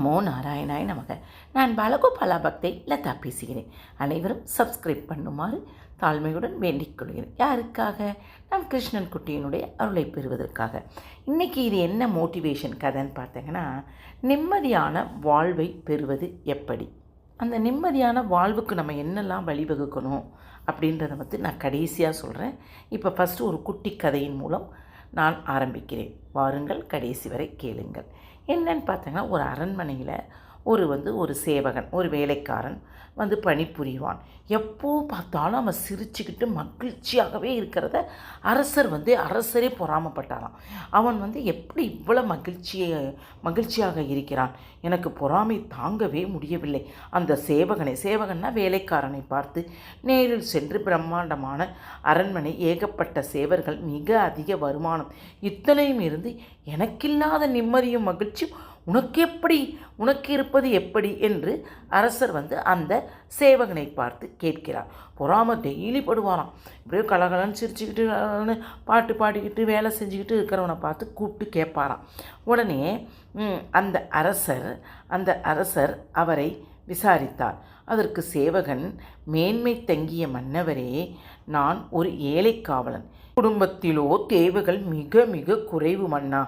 நமோ நாராயணாய் நமக. நான் பாலகோபாலா பக்தை லதா பேசுகிறேன். அனைவரும் சப்ஸ்கிரைப் பண்ணுமாறு தாழ்மையுடன் வேண்டிக் கொள்கிறேன். யாருக்காக? நம் கிருஷ்ணன் குட்டியினுடைய அருளை பெறுவதற்காக. இன்றைக்கி இது என்ன மோட்டிவேஷன் கதைன்னு பார்த்தீங்கன்னா நிம்மதியான வாழ்வை பெறுவது எப்படி? அந்த நிம்மதியான வாழ்வுக்கு நம்ம என்னெல்லாம் வழிவகுக்கணும் அப்படின்றத வந்து நான் கடைசியாக சொல்கிறேன் இப்போ ஃபஸ்ட்டு ஒரு குட்டி கதையின் மூலம் நான் ஆரம்பிக்கிறேன். வாருங்கள் கடைசி வரை கேளுங்கள். என்னன்னு பார்த்தீங்கன்னா ஒரு அரண்மனையில் ஒரு வந்து ஒரு சேவகன் ஒரு வேலைக்காரன் வந்து பணிபுரிவான். எப்போ பார்த்தாலும் அவன் சிரிச்சுக்கிட்டு மகிழ்ச்சியாகவே இருக்கிறத அரசர் வந்து அரசரே பொறாமப்பட்டாராம். அவன் வந்து எப்படி இவ்வளோ மகிழ்ச்சியை மகிழ்ச்சியாக இருக்கிறான்? எனக்கு பொறாமை தாங்கவே முடியவில்லை. அந்த சேவகனை சேவகன்னா வேலைக்காரனை பார்த்து நேரில் சென்று பிரம்மாண்டமான அரண்மனை ஏகப்பட்ட சேவர்கள் மிக அதிக வருமானம். இத்தனையும் இருந்து எனக்கில்லாத நிம்மதியும் மகிழ்ச்சியும் உனக்கு எப்படி உனக்கு இருப்பது எப்படி என்று அரசர் வந்து அந்த சேவகனை பார்த்து கேட்கிறார். பொறாம டெய்லி படுவாராம். இப்படியே கலகலன்னு சிரிச்சுக்கிட்டு பாட்டு பாடிக்கிட்டு வேலை செஞ்சுக்கிட்டு இருக்கிறவனை பார்த்து கூப்பிட்டு கேட்பாராம். உடனே அந்த அரசர் அந்த அரசர் அவரை விசாரித்தார். அதற்கு சேவகன் மேன்மை தங்கிய மன்னவரே நான் ஒரு ஏழை காவலன். குடும்பத்திலோ தேவைகள் மிக மிக குறைவு மன்னா.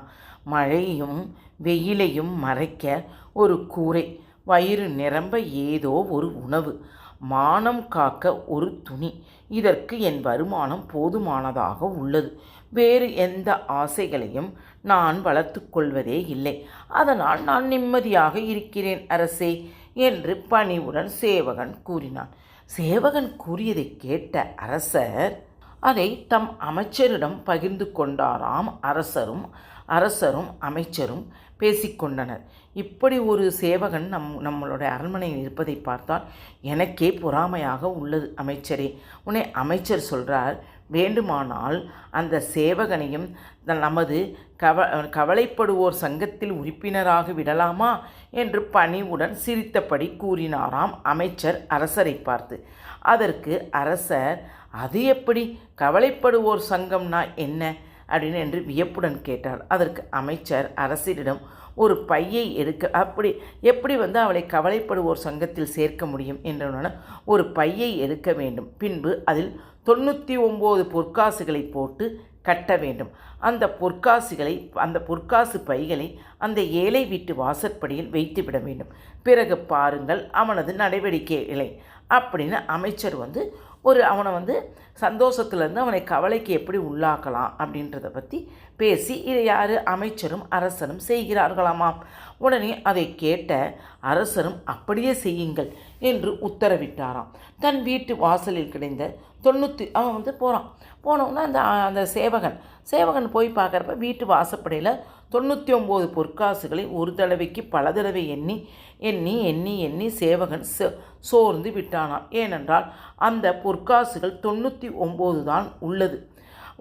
மழையும் வெயிலையும் மறைக்க ஒரு கூரை வயிறு நிரம்ப ஏதோ ஒரு உணவு மானம் காக்க ஒரு துணி. இதற்கு என் வருமானம் போதுமானதாக உள்ளது. வேறு எந்த ஆசைகளையும் நான் வளர்த்து கொள்வதே இல்லை. அதனால் நான் நிம்மதியாக இருக்கிறேன் அரசே என்று பணிவுடன் சேவகன் கூறினான். சேவகன் கூறியதை கேட்ட அரசர் அதை தம் அமைச்சரிடம் பகிர்ந்து கொண்டாராம் அரசரும் அரசரும் அமைச்சரும் பேசிக்கொண்டனர். இப்படி ஒரு சேவகன் நம் நம்மளுடைய அரண்மனையில் இருப்பதை பார்த்தால் எனக்கே பொறாமையாக உள்ளது அமைச்சரே. உன்னை அமைச்சர் சொல்கிறார் வேண்டுமானால் அந்த சேவகனையும் த- நமது கவ கவலைப்படுவோர் சங்கத்தில் உறுப்பினராக விடலாமா? என்று பணிவுடன் சிரித்தபடி கூறினாராம் அமைச்சர் அரசரை பார்த்து. அதற்கு அரசர் அது எப்படி? கவலைப்படுவோர் சங்கம்னா என்ன? அப்படின்னு என்று வியப்புடன் கேட்டார். அதற்கு அமைச்சர் அரசியலிடம் ஒரு பையை எடுக்க அப்படி எப்படி வந்து அவளை கவலைப்படுவோர் சங்கத்தில் சேர்க்க முடியும்? என்றுடனே ஒரு பையை எடுக்க வேண்டும். பின்பு அதில் தொண்ணூற்றி ஒம்பது பொற்காசுகளை போட்டு கட்ட வேண்டும். அந்த பொற்காசுகளை அந்த பொற்காசு பைகளை அந்த ஏழை வீட்டு வாசற்படியில் வைத்துவிட வேண்டும். பிறகு பாருங்கள் அவனது நடவடிக்கைகளை அப்படின்னு அமைச்சர் வந்து ஒரு அவனை வந்து சந்தோஷத்துலேருந்து அவனை கவலைக்கு எப்படி உள்ளாக்கலாம் அப்படின்றத பற்றி பேசி இதை யார்? அமைச்சரும் அரசரும் செய்கிறார்களாமாம். உடனே அதை கேட்ட அரசரும் அப்படியே செய்யுங்கள் என்று உத்தரவிட்டாராம். தன் வீட்டு வாசலில் கிடைந்த தொண்ணூற்றி அவன் வந்து போகிறான் போனவுடனே அந்த அந்த சேவகன் சேவகன் போய் பார்க்குறப்ப வீட்டு வாசப்படையில் தொண்ணூற்றி ஒம்பது பொற்காசுகளை ஒரு தடவைக்கு பல தடவை எண்ணி எண்ணி எண்ணி எண்ணி சேவகன் சோ- சோர்ந்து விட்டானாம். ஏனென்றால் அந்த பொற்காசுகள் தொண்ணூற்றி ஒம்பது தான் உள்ளது.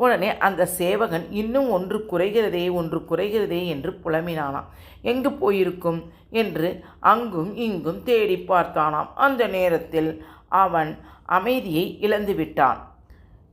உடனே அந்த சேவகன் இன்னும் ஒன்று குறைகிறதே ஒன்று குறைகிறதே என்று புலம்பினானாம். எங்கு போயிருக்கும்? என்று அங்கும் இங்கும் தேடி பார்த்தானாம். அந்த நேரத்தில் அவன் அமைதியை இழந்து விட்டான்.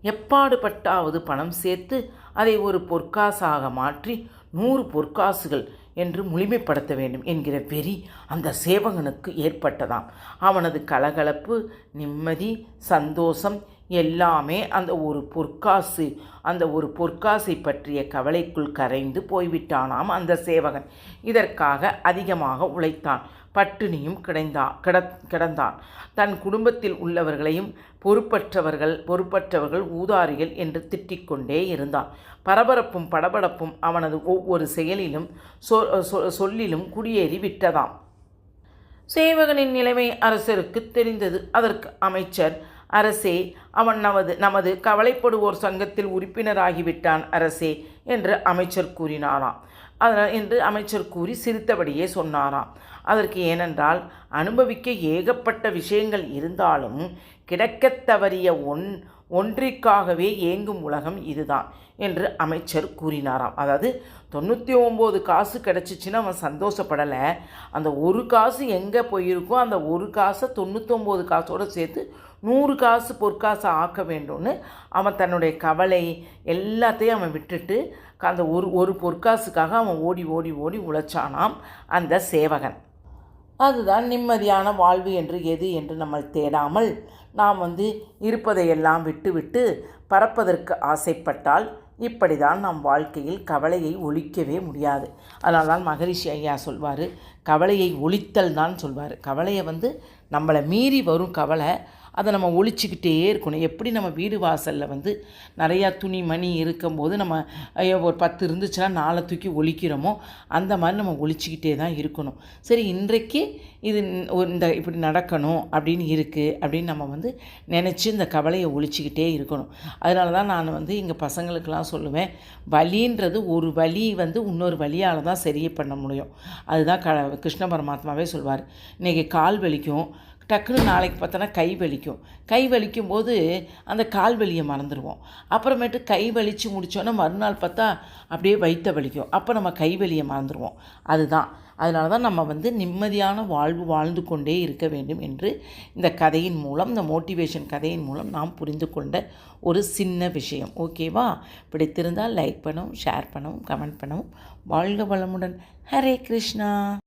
எப்பாடுபட்டாவது பணம் சேர்த்து அதை ஒரு பொற்காசாக மாற்றி நூறு பொற்காசுகள் என்று முழுமைப்படுத்த வேண்டும் என்கிற வெறி அந்த சேவகனுக்கு ஏற்பட்டதாம். அவனது கலகலப்பு நிம்மதி சந்தோஷம் எல்லாமே அந்த ஒரு பொற்காசு அந்த ஒரு பொற்காசை பற்றிய கவலைக்குள் கரைந்து போய்விட்டானாம் அந்த சேவகன். இதற்காக அதிகமாக உழைத்தான். பட்டினியும் கிடைந்தா கிட கிடந்தான். தன் குடும்பத்தில் உள்ளவர்களையும் பொறுப்பற்றவர்கள் பொறுப்பற்றவர்கள் ஊதாரிகள் என்று திட்டிக்கொண்டே இருந்தான். பரபரப்பும் படபடப்பும் அவனது ஒவ்வொரு செயலிலும் சொ சொ- சொல்லிலும் குடியேறி விட்டதாம். சேவகனின் நிலைமை அரசருக்கு தெரிந்தது. அதற்கு அமைச்சர் அரசே அவன் நமது நமது கவலைப்படுவோர் சங்கத்தில் உறுப்பினராகிவிட்டான் அரசே என்று அமைச்சர் கூறினாராம். அதனால் என்று அமைச்சர் கூறி சிரித்தபடியே சொன்னாராம். அதற்கு ஏனென்றால் அனுபவிக்க ஏகப்பட்ட விஷயங்கள் இருந்தாலும் கிடைக்கத் தவறிய ஒன் ஒன்றிற்காகவே ஏங்கும் உலகம் இதுதான் என்று அமைச்சர் கூறினாராம். அதாவது தொண்ணூற்றி ஒம்பது காசு கிடச்சிச்சின்னு அவன் சந்தோஷப்படலை. அந்த ஒரு காசு எங்கே போயிருக்கோ அந்த ஒரு காசை தொண்ணூற்றொம்பது காசோடு சேர்த்து நூறு காசு பொற்காசை ஆக்க வேண்டும்னு அவன் தன்னுடைய கவலை எல்லாத்தையும் அவன் விட்டுட்டு அந்த ஒரு ஒரு பொற்காசுக்காக அவன் ஓடி ஓடி ஓடி உழைச்சானாம் அந்த சேவகன். அதுதான் நிம்மதியான வாழ்வு என்று எது என்று நம்ம தேடாமல் நாம் வந்து இருப்பதையெல்லாம் விட்டுவிட்டு பறப்பதற்கு ஆசைப்பட்டால் இப்படி தான் நம் வாழ்க்கையில் கவலையை ஒழிக்கவே முடியாது. அதனால் தான் மகரிஷி ஐயா சொல்வார் கவலையை ஒழித்தல் தான் சொல்வார். கவலையை வந்து நம்மளை மீறி வரும் கவலை அதை நம்ம ஒழிச்சிக்கிட்டே இருக்கணும். எப்படி நம்ம வீடு வாசலில் வந்து நிறையா துணி மணி இருக்கும்போது நம்ம ஒரு பத்து இருந்துச்சுன்னா நாளை தூக்கி ஒழிக்கிறோமோ அந்த மாதிரி நம்ம ஒழிச்சிக்கிட்டே தான் இருக்கணும். சரி இன்றைக்கு இது இந்த இப்படி நடக்கணும் அப்படின்னு இருக்குது அப்படின்னு நம்ம வந்து நினச்சி இந்த கவலையை ஒழிச்சிக்கிட்டே இருக்கணும். அதனால தான் நான் வந்து எங்கள் பசங்களுக்கெல்லாம் சொல்லுவேன் வலின்றது ஒரு வலி வந்து இன்னொரு வழியால் தான் சரி பண்ண முடியும். அதுதான் க கிருஷ்ண பரமாத்மாவே சொல்வார். இன்றைக்கி கால் வலிக்கும் டக்குன்னு நாளைக்கு பார்த்தோன்னா கை வலிக்கும். கை வலிக்கும் போது அந்த கால் வலியை மறந்துடுவோம். அப்புறமேட்டு கை வலித்து முடித்தோன்னா மறுநாள் பார்த்தா அப்படியே வயிற்ற வலிக்கும். அப்போ நம்ம கை வலியை மறந்துடுவோம். அதுதான். அதனால தான் நம்ம வந்து நிம்மதியான வாழ்வு வாழ்ந்து கொண்டே இருக்க வேண்டும் என்று இந்த கதையின் மூலம் இந்த மோட்டிவேஷன் கதையின் மூலம் நாம் புரிந்து கொண்ட ஒரு சின்ன விஷயம். ஓகேவா? பிடித்திருந்தால் லைக் பண்ணவும் ஷேர் பண்ணவும் கமெண்ட் பண்ணவும். வாழ்க வளமுடன். ஹரே கிருஷ்ணா.